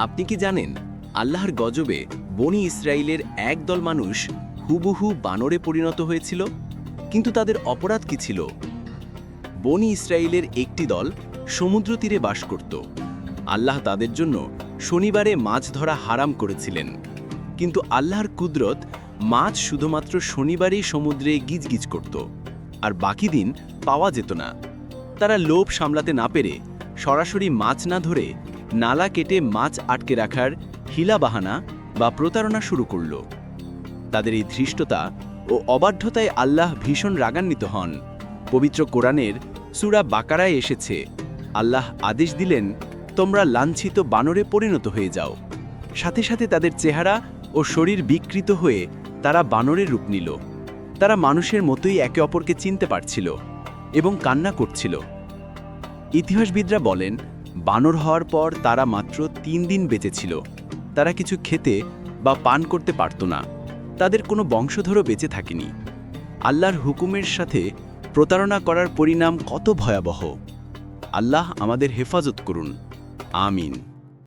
আপনি কি জানেন, আল্লাহর গজবে বনি ইসরায়েলের একদল মানুষ হুবহু বানরে পরিণত হয়েছিল? কিন্তু তাদের অপরাধ কি ছিল? বনি ইসরায়েলের একটি দল সমুদ্র তীরে বাস করত। আল্লাহ তাদের জন্য শনিবারে মাছ ধরা হারাম করেছিলেন। কিন্তু আল্লাহর কুদরত মাছ শুধুমাত্র শনিবারেই সমুদ্রে গিজগিজ করত, আর বাকি দিন পাওয়া যেত না। তারা লোভ সামলাতে না পেরে সরাসরি মাছ না ধরে নালা কেটে মাছ আটকে রাখার হিলা বাহানা বা প্রতারণা শুরু করল। তাদের এই ধৃষ্টতা ও অবাধ্যতায় আল্লাহ ভীষণ রাগান্বিত হন। পবিত্র কোরআনের সুরা বাকারায় এসেছে, আল্লাহ আদেশ দিলেন, তোমরা লাঞ্ছিত বানরে পরিণত হয়ে যাও। সাথে সাথে তাদের চেহারা ও শরীর বিকৃত হয়ে তারা বানরের রূপ নিল। তারা মানুষের মতোই একে অপরকে চিনতে পারছিল এবং কান্না করছিল। ইতিহাসবিদরা বলেন বানর হওয়ার পর তারা মাত্র তিন দিন বেঁচেছিল। তারা কিছু খেতে বা পান করতে পারত না। তাদের কোনো বংশধরও বেঁচে থাকেনি। আল্লাহর হুকুমের সাথে প্রতারণা করার পরিণাম কত ভয়াবহ। আল্লাহ আমাদের হেফাজত করুন। আমিন।